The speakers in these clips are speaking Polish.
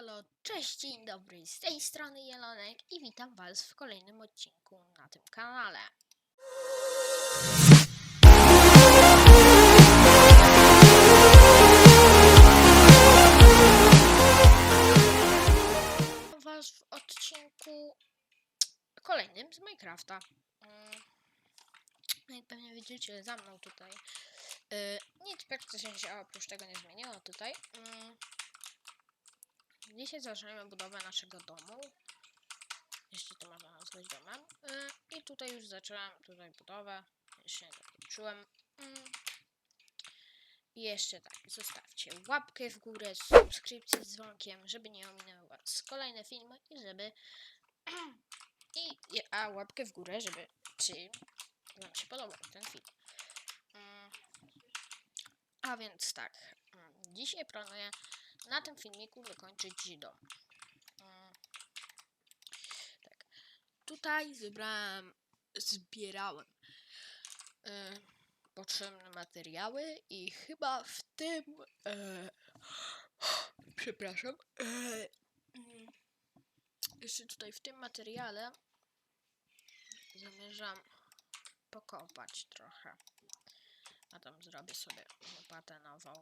halo, cześć, dzień dobry, z tej strony Jelonek i witam was w kolejnym odcinku na tym kanale. Witam was w odcinku kolejnym z Minecrafta. Mm, Jak pewnie widzicie, za mną tutaj y, nic praktycznie się oprócz tego nie zmieniło tutaj. Dzisiaj zaczniemy budowę naszego domu. Jeśli to można nazwać domem. Y, I tutaj już zacząłem tutaj budowę. Jeszcze nie dokończyłem. Mm. I jeszcze tak, zostawcie łapkę w górę, subskrypcję z dzwonkiem, żeby nie ominęły was kolejne filmy i żeby... I, a łapkę w górę, żeby... Czy wam się podobał ten film. Mm. A więc tak, mm, dzisiaj planuję na tym filmiku dokończyć dom. Mm. Tak. Tutaj zebrałem, zbierałem e, potrzebne materiały i chyba w tym, e, przepraszam, e, mm, jeszcze tutaj w tym materiale zamierzam pokopać trochę. A tam zrobię sobie łopatę nową.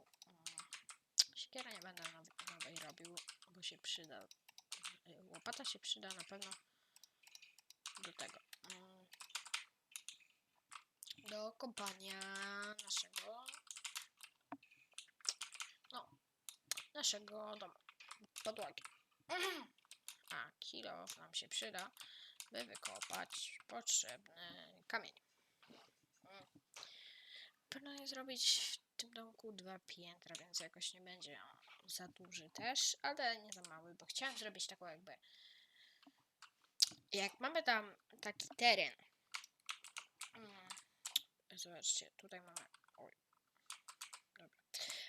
Siekierę nie będę now- nowej robił, bo się przyda. y, Łopata się przyda na pewno do tego. mm, Do kopania naszego. No, naszego domu. Podłogi. A kilo nam się przyda, by wykopać potrzebny kamień. Mm. Planuję zrobić tym domku dwa piętra, więc jakoś nie będzie za duży też, ale nie za mały, bo chciałem zrobić taką jakby... Jak mamy tam taki teren... Mm, Zobaczcie, tutaj mamy... Oj. Dobra.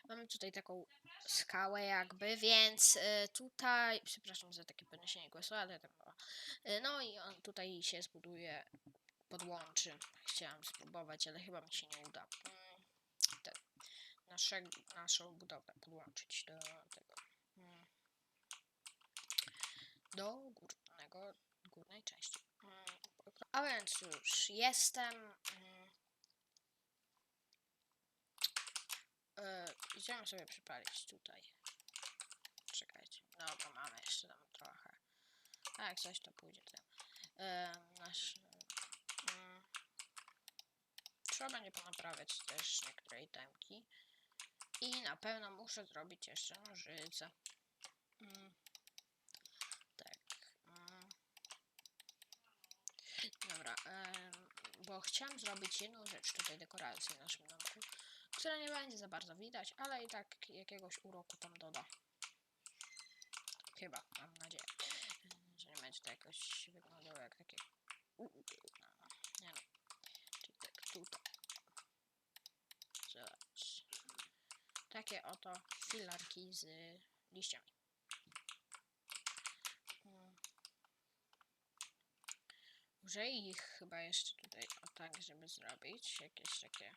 Mamy tutaj taką skałę jakby, więc y, tutaj... Przepraszam za takie podniesienie głosu, ale tak było. Y, no i on tutaj się zbuduje, podłączy. Chciałam spróbować, ale chyba mi się nie uda. Nasze, naszą budowlę podłączyć do tego. mm, Do górnego, górnej części. Mm, A więc już jestem. mm, e, Idziemy sobie przypalić tutaj. Czekajcie. Dobra, mamy jeszcze tam trochę. A jak coś to pójdzie tym. E, nasz, mm, trzeba będzie ponaprawiać też niektóre itemki. I na pewno muszę zrobić jeszcze nożyce. Mm. Tak. Mm. Dobra, bo chciałem zrobić jedną rzecz tutaj, dekorację w naszym domku, która nie będzie za bardzo widać, ale i tak jakiegoś uroku tam doda. Chyba, mam nadzieję, że nie będzie to jakoś wyglądało jak takie... u- no, Nie no, czyli tak tutaj. Zobacz. Takie oto filarki z liściami. Użyję ich chyba jeszcze tutaj o tak, żeby zrobić jakieś takie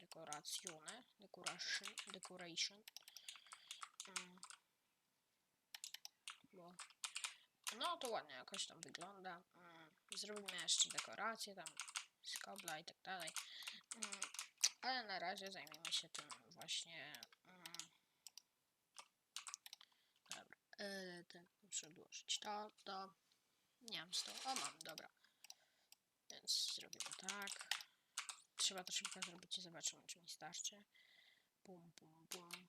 dekoracjone, decoration, decoration. Mm. Bo no to ładnie jakoś tam wygląda. Mm. Zrobimy jeszcze dekoracje tam z kobla i tak dalej. Ale na razie zajmiemy się tym właśnie. Mm. Dobra. Yy, tak, muszę odłożyć to, to. Nie mam z O, mam, dobra. Więc zrobimy tak. Trzeba to szybko zrobić i zobaczymy, czy mi starczy. Bum, bum, bum.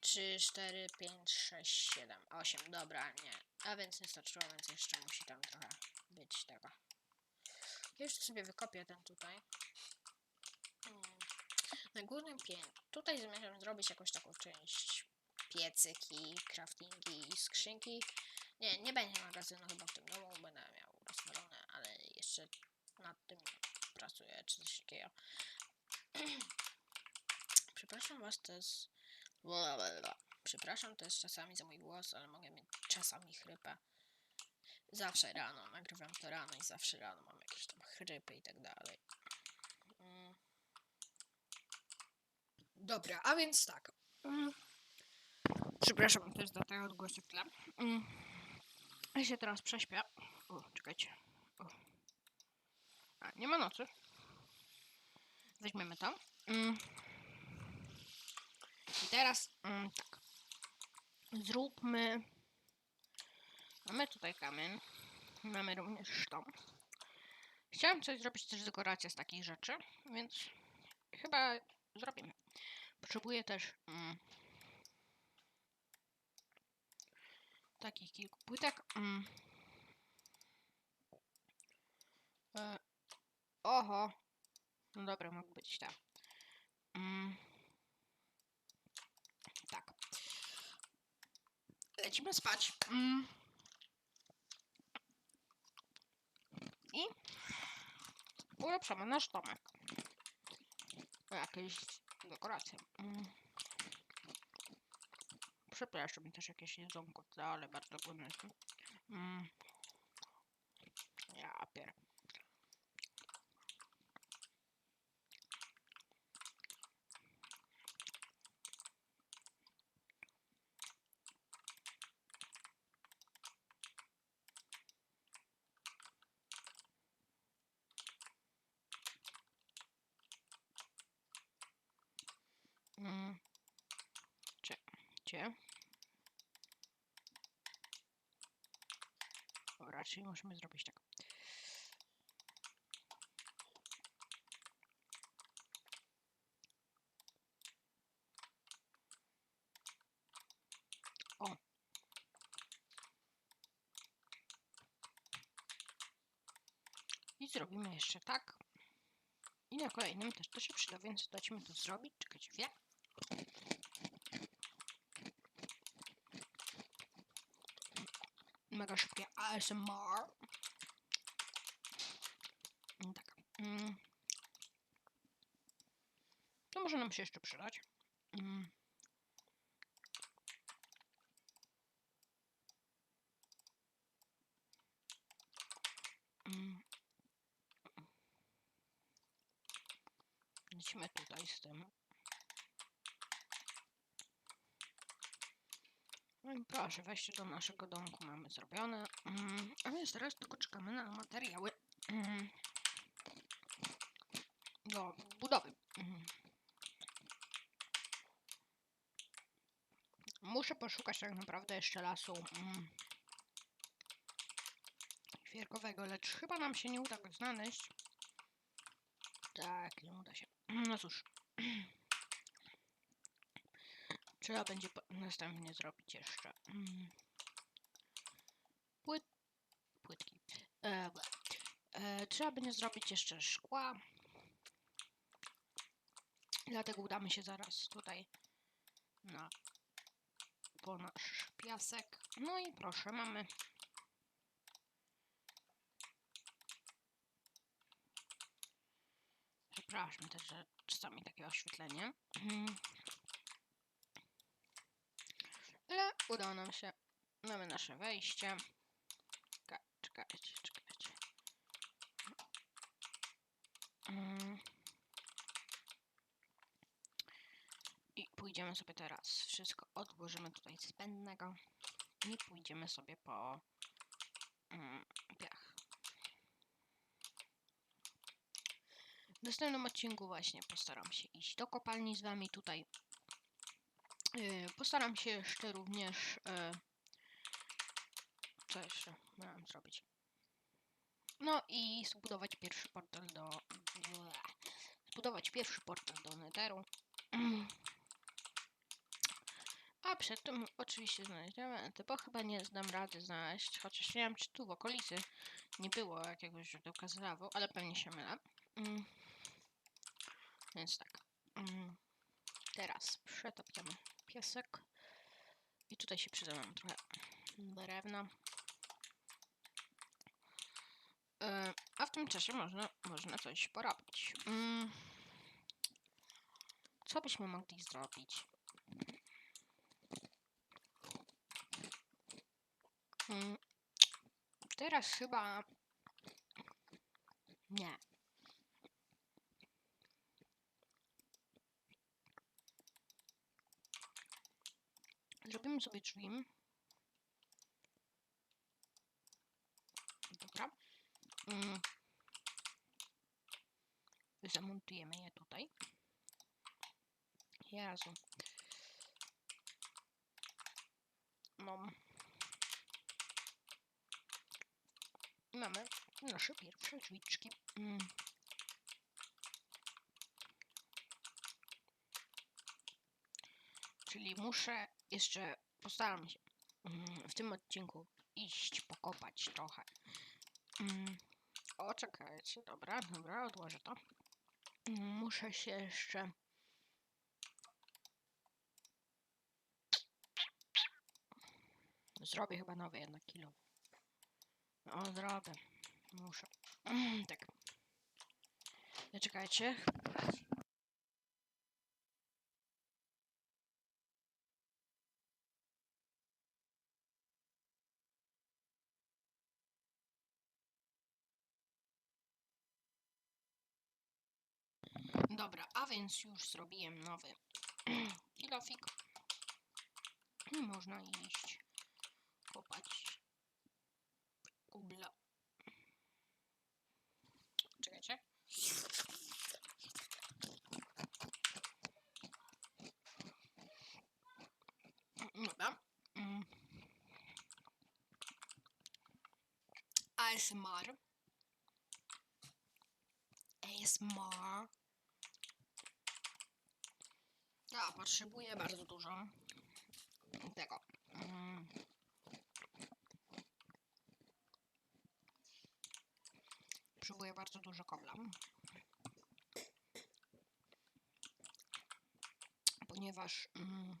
3, 4, 5, 6, 7, 8. Dobra, nie. A więc nie starczyło, więc jeszcze musi tam trochę być tego. Już sobie wykopię ten tutaj. Mm. Na górnym piętrze. Tutaj zamierzam zrobić jakąś taką część piecyki, craftingi i skrzynki. Nie, nie będzie magazynu chyba w tym domu, będę miał rozwalone, ale jeszcze nad tym pracuję, czy coś takiego. Przepraszam was, to jest... Przepraszam też czasami za mój głos, ale mogę mieć czasami chrypę. Zawsze rano, nagrywam to rano i zawsze rano mam jakieś tam chrypy i tak dalej. Mm. Dobra, a więc tak. Mm. Przepraszam, to jest do tego odgłosu w tle. Mm. Ja się teraz prześpię. O, czekajcie. O. A, nie ma nocy. Weźmiemy to. Mm. I teraz mm, tak. Zróbmy. Mamy tutaj kamień. Mamy również to. Chciałem coś zrobić też dekorację z takich rzeczy, więc chyba zrobimy. Potrzebuję też mm, takich kilku płytek. Mm. E, oho. No dobra, mógł być tak. Mm. Tak. Lecimy spać. Mm. I ulepszamy nasz domek. Jakieś dekoracje. Mm. Przepraszam, też jakieś jedzonko, ale bardzo głodny jestem. Mm. Ja pier... Mm. Cie, cie. Raczej musimy zrobić tak. I zrobimy jeszcze tak. I na kolejnym też to się przyda, więc dajmy to zrobić. Czekajcie chwilę. Mega szybkie ASMR. Tak. Mm. To może nam się jeszcze przydać. Mm. Mm. Lecimy tutaj z tym. Proszę, wejście do naszego domku mamy zrobione. Mm, a więc teraz tylko czekamy na materiały mm, do budowy. Mm. Muszę poszukać tak naprawdę jeszcze lasu świerkowego, lecz chyba nam się nie uda go znaleźć. Tak, nie uda się. No cóż. Trzeba będzie po- następnie zrobić jeszcze mm, płyt, płytki. E, e, trzeba będzie zrobić jeszcze szkła. Dlatego udamy się zaraz tutaj na po nasz piasek. No i proszę, mamy Przepraszam też, że czasami takie oświetlenie. Mm. Ale udało nam się. Mamy nasze wejście. Czeka- Czekajcie, czekajcie. Mm. I pójdziemy sobie teraz. Wszystko odłożymy tutaj zbędnego. I pójdziemy sobie po mm, piach. W następnym odcinku właśnie postaram się iść do kopalni z wami tutaj. Yy, postaram się jeszcze również. Yy, co jeszcze miałem zrobić? No i zbudować pierwszy portal do. Zbudować pierwszy portal do Netheru. A przed tym oczywiście znajdziemy typo chyba nie zdam rady znaleźć, chociaż nie wiem czy tu w okolicy nie było jakiegoś źródełka z ale pewnie się mylę. Mm. Więc tak. Mm. Teraz przetopiamy piesek. I tutaj się przyda nam trochę drewna. E, a w tym czasie można, można coś porobić. Mm. Co byśmy mogli zrobić? Mm. Teraz chyba... Nie. Zrobimy sobie drzwi. Dobra. Mm. Zamontujemy je tutaj. Jezu. I Mamy nasze pierwsze drzwiczki. Mm. Czyli muszę jeszcze, postaram się mm, w tym odcinku iść pokopać trochę. Mm. O, czekajcie, dobra, dobra, odłożę to. Mm, Muszę się jeszcze Zrobię chyba nowe jednak kilo. O, zrobię. Muszę. Tak. Nie czekajcie. Dobra, a więc już zrobiłem nowy kilofik. I można iść kopać kubla. Czekajcie. Dobra. Mm. ASMR. ASMR. Ja potrzebuję bardzo dużo tego. Mm. Potrzebuję bardzo dużo kobla. Ponieważ mm,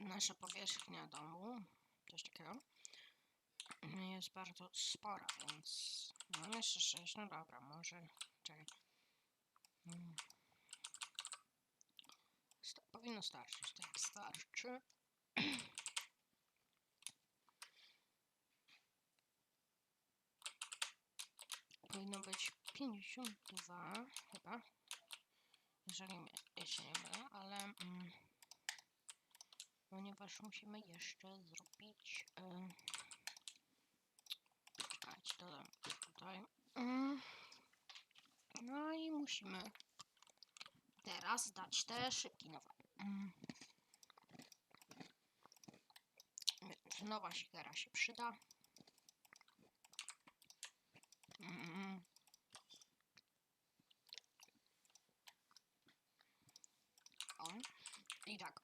nasza powierzchnia domu, coś takiego, jest bardzo spora, więc mam jeszcze 6, no dobra, może, czekaj. Powinno starczyć, tak, starczy. Powinno być 52 chyba, jeżeli jeśli nie mylę, ale mm, ponieważ musimy jeszcze zrobić e, czekajcie, dodam tutaj mm, no i musimy teraz dać te szybki nowe mm. Nowa sikera się przyda Mm. O. I tak.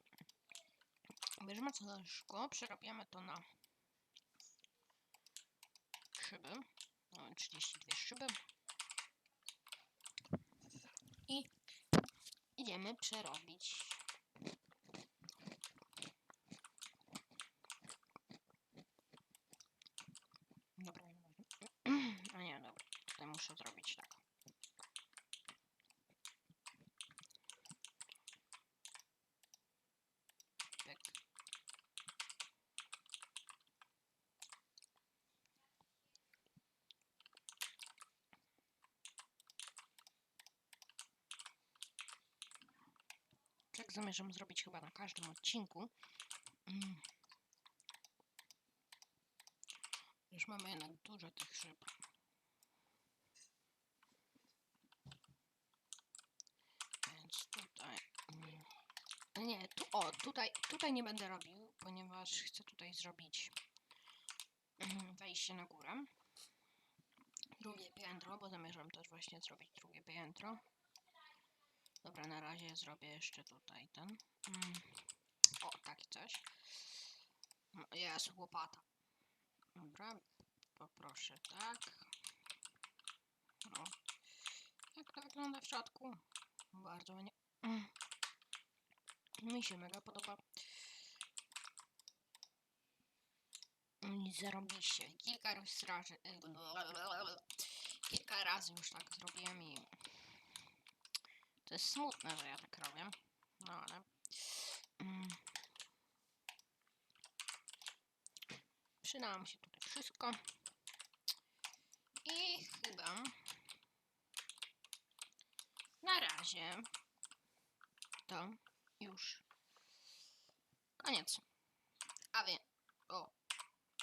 Bierzemy całe szkło, przerabiamy to na szyby. No, 32 szyby. I idziemy przerobić. Dobra, nie, dobra. Tutaj muszę zrobić tak. Tak zamierzam zrobić chyba na każdym odcinku. Mm. Już mamy jednak dużo tych szyb. Więc tutaj. mm, Nie, tu, o, tutaj, tutaj nie będę robił, ponieważ chcę tutaj zrobić mm, wejście na górę. Drugie piętro, bo zamierzam też właśnie zrobić drugie piętro. Dobra, na razie zrobię jeszcze tutaj ten. Mm. O, taki coś. No, Jest łopata. Dobra, poproszę tak. No. Jak to wygląda w środku? Bardzo mnie. Mm. Mi się mega podoba. Zarobiście. Kilka razy, kilka razy już tak zrobiłem i to jest smutne, że ja tak robię. No ale. Mm. Przydało mi się tutaj wszystko. I chyba na razie to już koniec. A więc, o,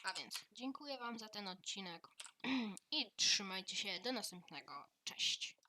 a więc dziękuję Wam za ten odcinek i trzymajcie się do następnego. Cześć.